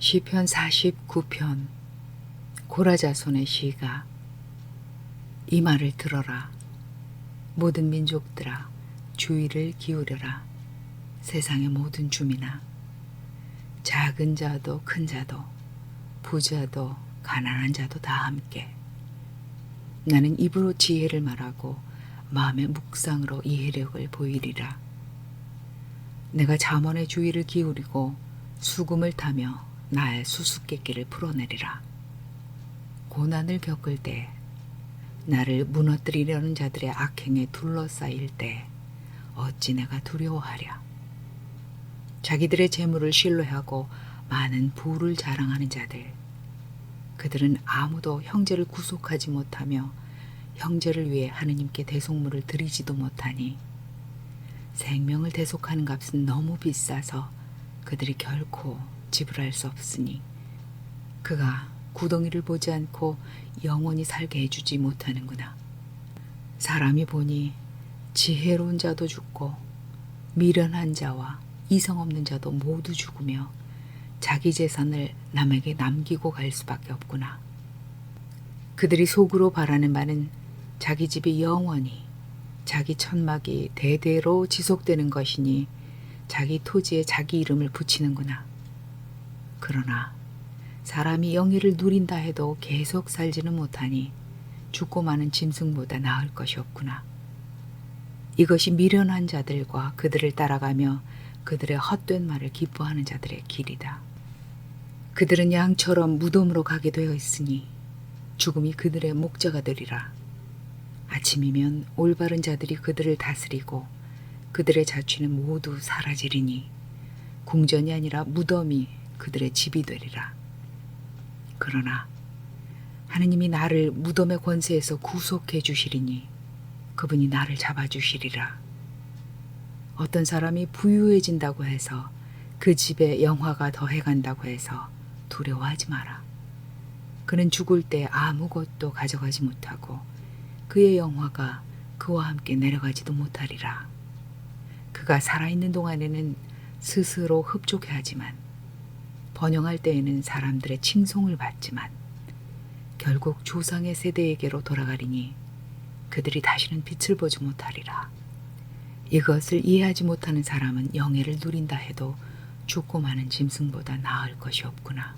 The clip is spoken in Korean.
시편 49편. 고라자손의 시가. 이 말을 들어라. 모든 민족들아 주의를 기울여라. 세상의 모든 주민아 작은 자도 큰 자도 부자도 가난한 자도 다 함께. 나는 입으로 지혜를 말하고 마음의 묵상으로 이해력을 보이리라. 내가 잠언의 주의를 기울이고 수금을 타며 나의 수수께끼를 풀어내리라. 고난을 겪을 때, 나를 무너뜨리려는 자들의 악행에 둘러싸일 때, 어찌 내가 두려워하랴. 자기들의 재물을 신뢰하고 많은 부를 자랑하는 자들. 그들은 아무도 형제를 구속하지 못하며 형제를 위해 하느님께 대속물을 드리지도 못하니 생명을 대속하는 값은 너무 비싸서 그들이 결코 지불할 수 없으니 그가 구덩이를 보지 않고 영원히 살게 해주지 못하는구나. 사람이 보니 지혜로운 자도 죽고 미련한 자와 이성 없는 자도 모두 죽으며 자기 재산을 남에게 남기고 갈 수밖에 없구나. 그들이 속으로 바라는 바는 자기 집이 영원히 자기 천막이 대대로 지속되는 것이니 자기 토지에 자기 이름을 붙이는구나. 그러나 사람이 영예를 누린다 해도 계속 살지는 못하니 죽고 마는 짐승보다 나을 것이 없구나. 이것이 미련한 자들과 그들을 따라가며 그들의 헛된 말을 기뻐하는 자들의 길이다. 그들은 양처럼 무덤으로 가게 되어 있으니 죽음이 그들의 목자가 되리라. 아침이면 올바른 자들이 그들을 다스리고 그들의 자취는 모두 사라지리니 궁전이 아니라 무덤이 그들의 집이 되리라. 그러나 하느님이 나를 무덤의 권세에서 구속해 주시리니 그분이 나를 잡아 주시리라. 어떤 사람이 부유해진다고 해서 그 집에 영화가 더해간다고 해서 두려워하지 마라. 그는 죽을 때 아무것도 가져가지 못하고 그의 영화가 그와 함께 내려가지도 못하리라. 그가 살아있는 동안에는 스스로 흡족해 하지만 번영할 때에는 사람들의 칭송을 받지만 결국 조상의 세대에게로 돌아가리니 그들이 다시는 빛을 보지 못하리라. 이것을 이해하지 못하는 사람은 영예를 누린다 해도 죽고 마는 짐승보다 나을 것이 없구나.